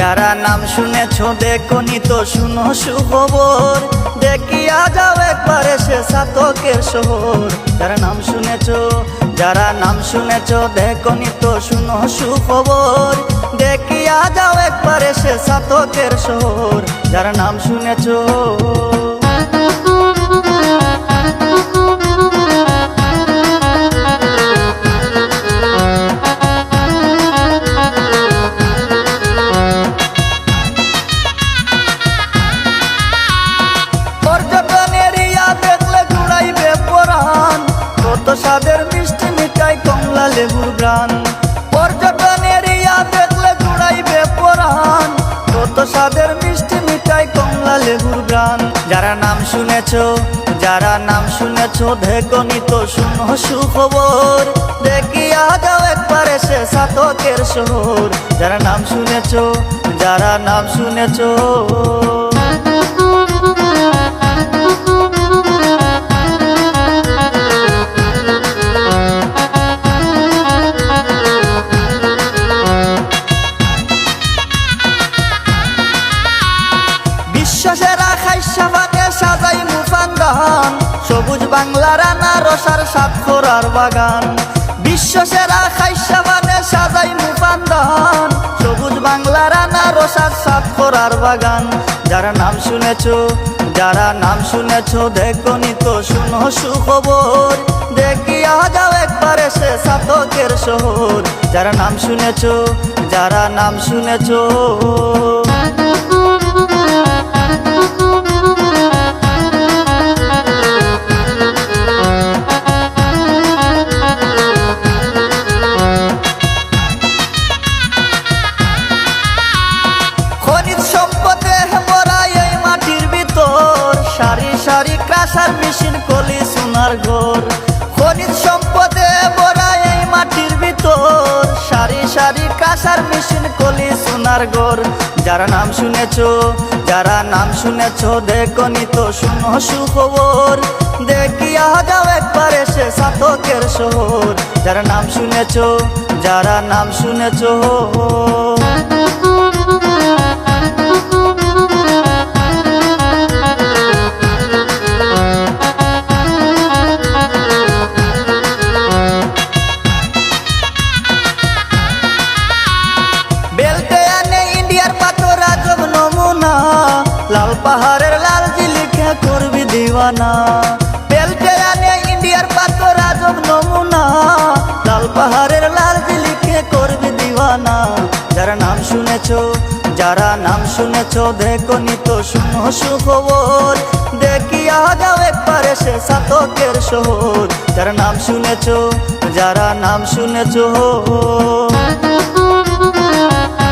যারা নাম শুনেছ দেখনি তো, শুনো সুখবর। দেখিয়া যাও একবার সে সাতকের শহর। যারা নাম শুনেছ, যারা নাম শুনেছ দেখনি তো, শুনো সুখবর। দেখিয়া যাও একবার সে সাতকের শহর। যারা নাম শুনেছ কত স্বাদের মিষ্টি মিঠাই কমলা লেবুর গান যারা নাম শুনেছ, যারা নাম শুনেছ ধেকনি তো শুনো সুখবর। দেখিয়া যাও একবার এসে সাতকের শহর। যারা নাম শুনেছ, যারা নাম শুনেছ সবুজ বাংলা রানা রসার সাতখরার বাগান বিশ্বসেরা খাইসা ভাগে সাজাই মুফান্দান সবুজ বাংলা রানা রসার সাতখরার বাগান। যারা নাম শুনেছ, যারা নাম শুনেছ দেখনি তো শুনো সুখবর। দেখিয়া যাও একবারে সে সাতকের শহর। যারা নাম শুনেছ, যারা নাম শুনেছ ক্রাশার মেশিন কলি সোনার ঘর। খনিজ সম্পদে ভরা এই মাটির ভিতর। সারি সারি ক্রাশার মেশিন কলি সোনার ঘর। যারা নাম শুনেছ, যারা নাম শুনেছ দেখনি তো শুনো সুখবর। দেখিয়া যাও একবার এসে সাতকের শহর। যারা নাম শুনেছ, যারা নাম শুনেছ বেলতে আনে ইন্ডিয়ার পাথর আজব নমুনা, লাল পাহাড়ের লাল জিলিখে করবি দিওয়ানা। বেলতে আনে ইন্ডিয়ার পাথর আজব নমুনা, লাল পাহাড়ের লাল জিলিখে করবি দিওয়ানা। যারা নাম শুনেছ, যারা নাম শুনেছ দেখনি তো শুনো সুখবর। দেখিয়া যাও একবারে সে সাতকের শহর। যারা নাম শুনেছ, যারা নাম শুনেছ।